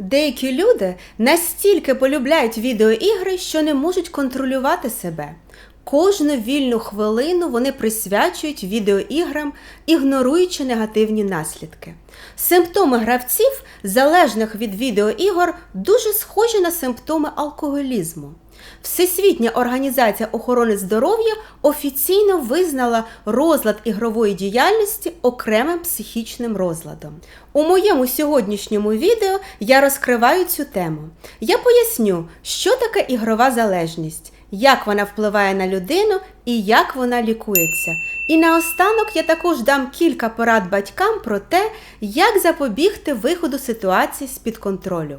Деякі люди настільки полюбляють відеоігри, що не можуть контролювати себе. Кожну вільну хвилину вони присвячують відеоіграм, ігноруючи негативні наслідки. Симптоми гравців, залежних від відеоігор, дуже схожі на симптоми алкоголізму. Всесвітня організація охорони здоров'я офіційно визнала розлад ігрової діяльності окремим психічним розладом. У моєму сьогоднішньому відео я розкриваю цю тему. Я поясню, що таке ігрова залежність, як вона впливає на людину і як вона лікується. І наостанок я також дам кілька порад батькам про те, як запобігти виходу ситуації з-під контролю.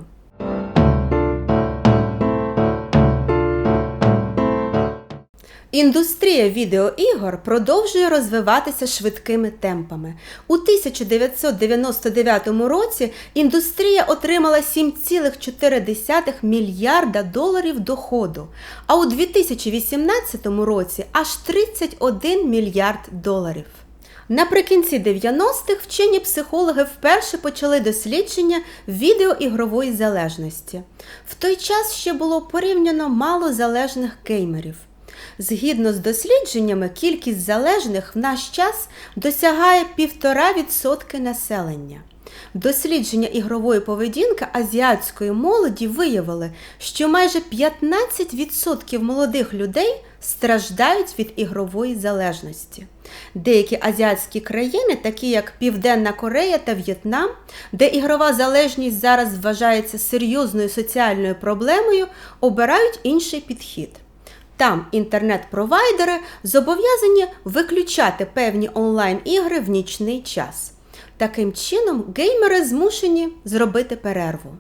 Індустрія відеоігор продовжує розвиватися швидкими темпами. У 1999 році індустрія отримала 7,4 мільярда доларів доходу, а у 2018 році аж 31 мільярд доларів. Наприкінці 90-х вчені психологи вперше почали дослідження відеоігрової залежності. В той час ще було порівняно мало залежних геймерів. Згідно з дослідженнями, кількість залежних в наш час досягає 1,5% населення. Дослідження ігрової поведінки азіатської молоді виявили, що майже 15% молодих людей страждають від ігрової залежності. Деякі азіатські країни, такі як Південна Корея та В'єтнам, де ігрова залежність зараз вважається серйозною соціальною проблемою, обирають інший підхід. Там інтернет-провайдери зобов'язані виключати певні онлайн-ігри в нічний час. Таким чином, геймери змушені зробити перерву.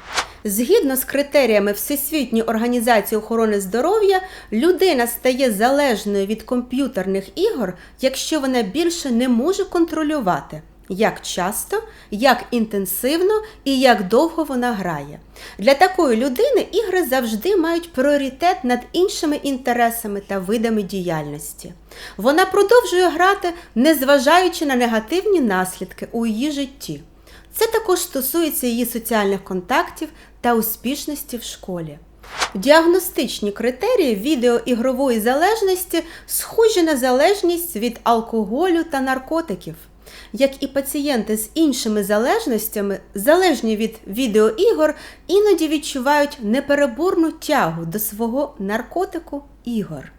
Згідно з критеріями Всесвітньої організації охорони здоров'я, людина стає залежною від комп'ютерних ігор, якщо вона більше не може контролювати як часто, як інтенсивно і як довго вона грає. Для такої людини ігри завжди мають пріоритет над іншими інтересами та видами діяльності. Вона продовжує грати, незважаючи на негативні наслідки у її житті. Це також стосується її соціальних контактів та успішності в школі. Діагностичні критерії відеоігрової залежності схожі на залежність від алкоголю та наркотиків як і пацієнти з іншими залежностями, залежні від відеоігор, іноді відчувають непереборну тягу до свого наркотику ігор.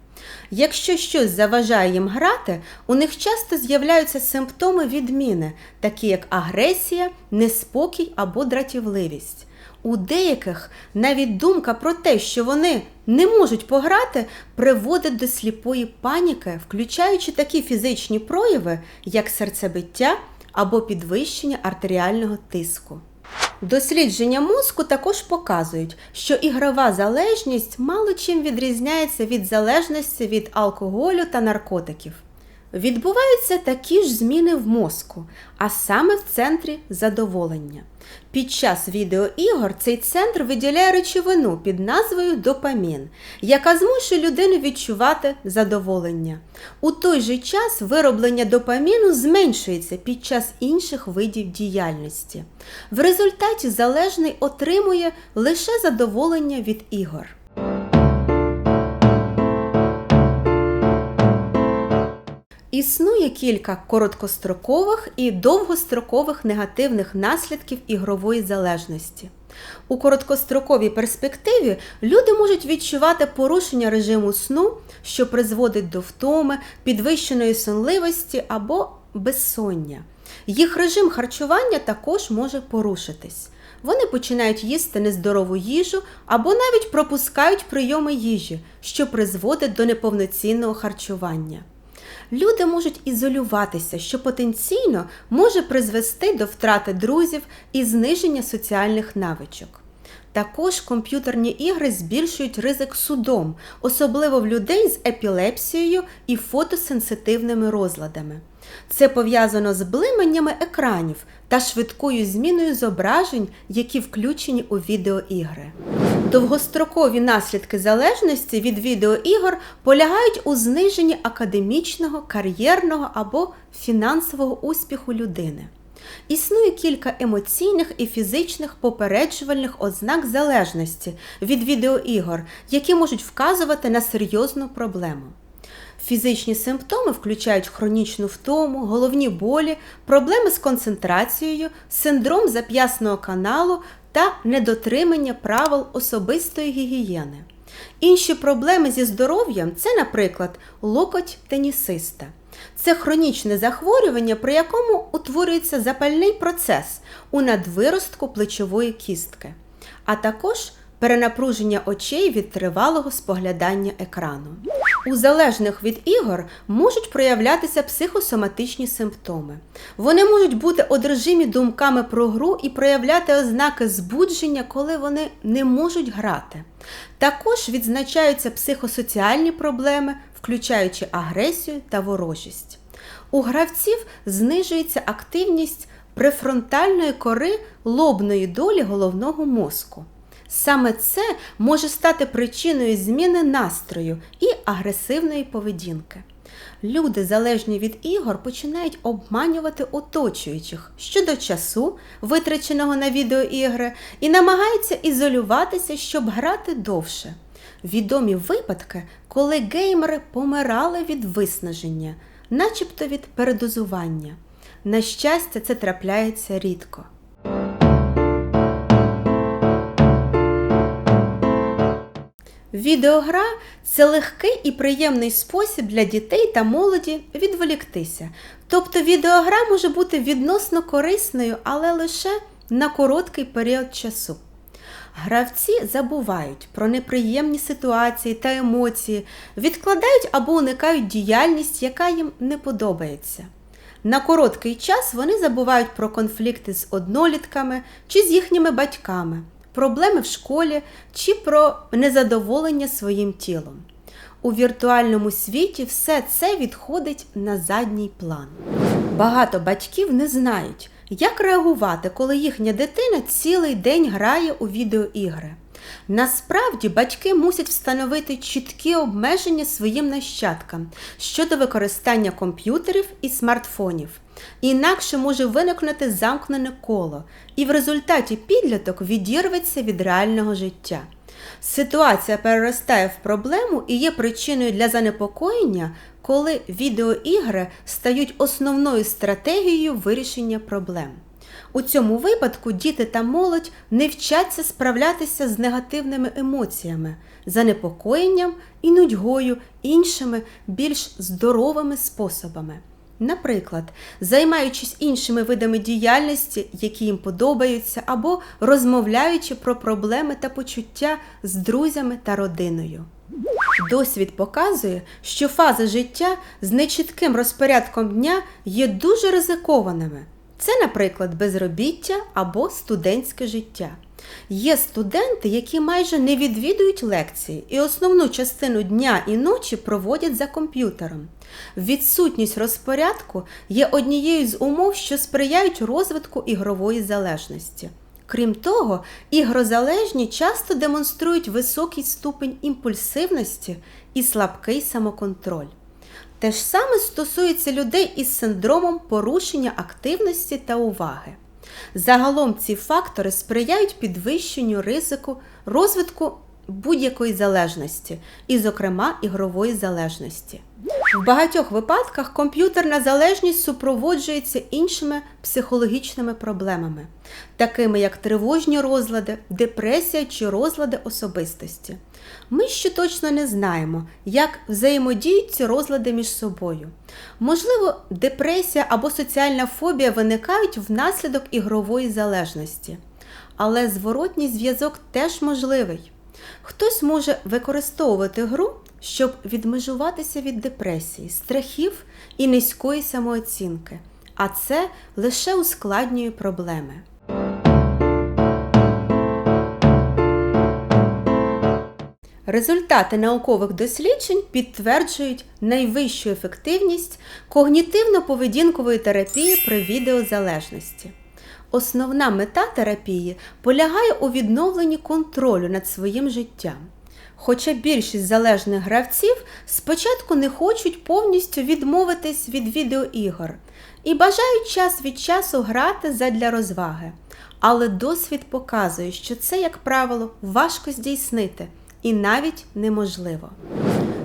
Якщо щось заважає їм грати, у них часто з'являються симптоми відміни, такі як агресія, неспокій або дратівливість. У деяких навіть думка про те, що вони не можуть пограти, приводить до сліпої паніки, включаючи такі фізичні прояви, як серцебиття або підвищення артеріального тиску. Дослідження мозку також показують, що ігрова залежність мало чим відрізняється від залежності від алкоголю та наркотиків. Відбуваються такі ж зміни в мозку, а саме в центрі задоволення. Під час відеоігор цей центр виділяє речовину під назвою допамін, яка змушує людину відчувати задоволення. У той же час вироблення допаміну зменшується під час інших видів діяльності. В результаті залежний отримує лише задоволення від ігор. Існує кілька короткострокових і довгострокових негативних наслідків ігрової залежності. У короткостроковій перспективі люди можуть відчувати порушення режиму сну, що призводить до втоми, підвищеної сонливості або безсоння. Їх режим харчування також може порушитись. Вони починають їсти нездорову їжу або навіть пропускають прийоми їжі, що призводить до неповноцінного харчування люди можуть ізолюватися, що потенційно може призвести до втрати друзів і зниження соціальних навичок. Також комп'ютерні ігри збільшують ризик судом, особливо в людей з епілепсією і фотосенситивними розладами. Це пов'язано з блиманнями екранів та швидкою зміною зображень, які включені у відеоігри. Довгострокові наслідки залежності від відеоігор полягають у зниженні академічного, кар'єрного або фінансового успіху людини. Існує кілька емоційних і фізичних попереджувальних ознак залежності від відеоігор, які можуть вказувати на серйозну проблему. Фізичні симптоми включають хронічну втому, головні болі, проблеми з концентрацією, синдром зап'ясного каналу та недотримання правил особистої гігієни. Інші проблеми зі здоров'ям це, наприклад, локоть тенісиста. Це хронічне захворювання, при якому утворюється запальний процес у надвиростку плечової кістки, а також перенапруження очей від тривалого споглядання екрану. У залежних від ігор можуть проявлятися психосоматичні симптоми. Вони можуть бути одержимі думками про гру і проявляти ознаки збудження, коли вони не можуть грати. Також відзначаються психосоціальні проблеми, включаючи агресію та ворожість. У гравців знижується активність префронтальної кори лобної долі головного мозку. Саме це може стати причиною зміни настрою і агресивної поведінки. Люди, залежні від ігор, починають обманювати оточуючих щодо часу, витраченого на відеоігри, і намагаються ізолюватися, щоб грати довше. Відомі випадки, коли геймери помирали від виснаження, начебто від передозування. На щастя, це трапляється рідко. Відеогра це легкий і приємний спосіб для дітей та молоді відволіктися. Тобто відеогра може бути відносно корисною, але лише на короткий період часу. Гравці забувають про неприємні ситуації та емоції, відкладають або уникають діяльність, яка їм не подобається. На короткий час вони забувають про конфлікти з однолітками чи з їхніми батьками, проблеми в школі чи про незадоволення своїм тілом. У віртуальному світі все це відходить на задній план. Багато батьків не знають, як реагувати, коли їхня дитина цілий день грає у відеоігри. Насправді батьки мусять встановити чіткі обмеження своїм нащадкам щодо використання комп'ютерів і смартфонів. Інакше може виникнути замкнене коло, і в результаті підліток відірветься від реального життя. Ситуація переростає в проблему і є причиною для занепокоєння, коли відеоігри стають основною стратегією вирішення проблем. У цьому випадку діти та молодь не вчаться справлятися з негативними емоціями, занепокоєнням і нудьгою іншими більш здоровими способами. Наприклад, займаючись іншими видами діяльності, які їм подобаються, або розмовляючи про проблеми та почуття з друзями та родиною. Досвід показує, що фази життя з нечітким розпорядком дня є дуже ризикованими. Це, наприклад, безробіття або студентське життя. Є студенти, які майже не відвідують лекції і основну частину дня і ночі проводять за комп'ютером. Відсутність розпорядку є однією з умов, що сприяють розвитку ігрової залежності. Крім того, ігрозалежні часто демонструють високий ступень імпульсивності і слабкий самоконтроль. Те ж саме стосується людей із синдромом порушення активності та уваги. Загалом ці фактори сприяють підвищенню ризику розвитку будь-якої залежності, і, зокрема, ігрової залежності. В багатьох випадках комп'ютерна залежність супроводжується іншими психологічними проблемами, такими як тривожні розлади, депресія чи розлади особистості. Ми ще точно не знаємо, як взаємодіють ці розлади між собою. Можливо, депресія або соціальна фобія виникають внаслідок ігрової залежності, але зворотній зв'язок теж можливий. Хтось може використовувати гру, щоб відмежуватися від депресії, страхів і низької самооцінки, а це лише ускладнює проблеми. Результати наукових досліджень підтверджують найвищу ефективність когнітивно-поведінкової терапії при відеозалежності. Основна мета терапії полягає у відновленні контролю над своїм життям. Хоча більшість залежних гравців спочатку не хочуть повністю відмовитись від відеоігор і бажають час від часу грати задля розваги. Але досвід показує, що це, як правило, важко здійснити і навіть неможливо.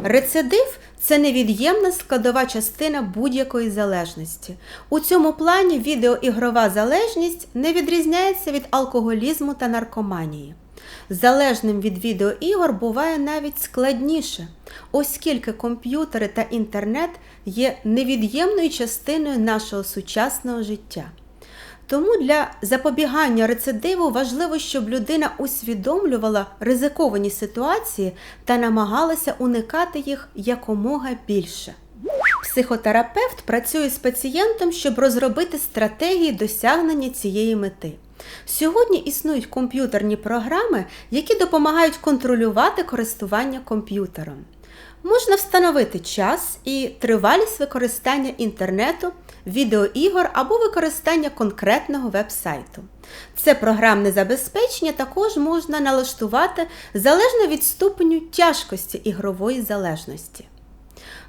Рецидив це невід'ємна складова частина будь-якої залежності. У цьому плані відеоігрова залежність не відрізняється від алкоголізму та наркоманії. Залежним від відеоігор буває навіть складніше, оскільки комп'ютери та інтернет є невід'ємною частиною нашого сучасного життя. Тому для запобігання рецидиву важливо, щоб людина усвідомлювала ризиковані ситуації та намагалася уникати їх якомога більше. Психотерапевт працює з пацієнтом, щоб розробити стратегії досягнення цієї мети. Сьогодні існують комп'ютерні програми, які допомагають контролювати користування комп'ютером. Можна встановити час і тривалість використання інтернету, відеоігор або використання конкретного веб-сайту. Це програмне забезпечення також можна налаштувати залежно від ступеню тяжкості ігрової залежності.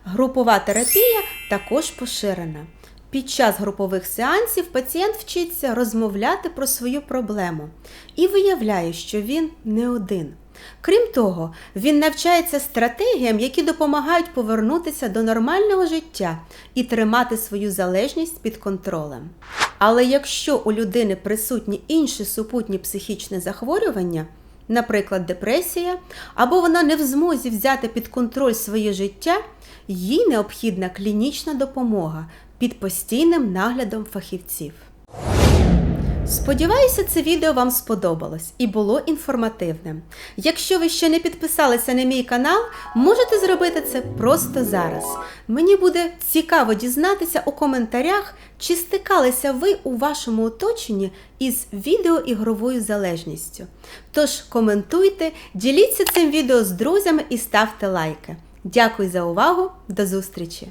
Групова терапія також поширена. Під час групових сеансів пацієнт вчиться розмовляти про свою проблему і виявляє, що він не один. Крім того, він навчається стратегіям, які допомагають повернутися до нормального життя і тримати свою залежність під контролем. Але якщо у людини присутні інші супутні психічні захворювання, наприклад, депресія, або вона не в змозі взяти під контроль своє життя, їй необхідна клінічна допомога під постійним наглядом фахівців. Сподіваюся, це відео вам сподобалось і було інформативним. Якщо ви ще не підписалися на мій канал, можете зробити це просто зараз. Мені буде цікаво дізнатися у коментарях, чи стикалися ви у вашому оточенні із відеоігровою залежністю. Тож коментуйте, діліться цим відео з друзями і ставте лайки. Дякую за увагу, до зустрічі!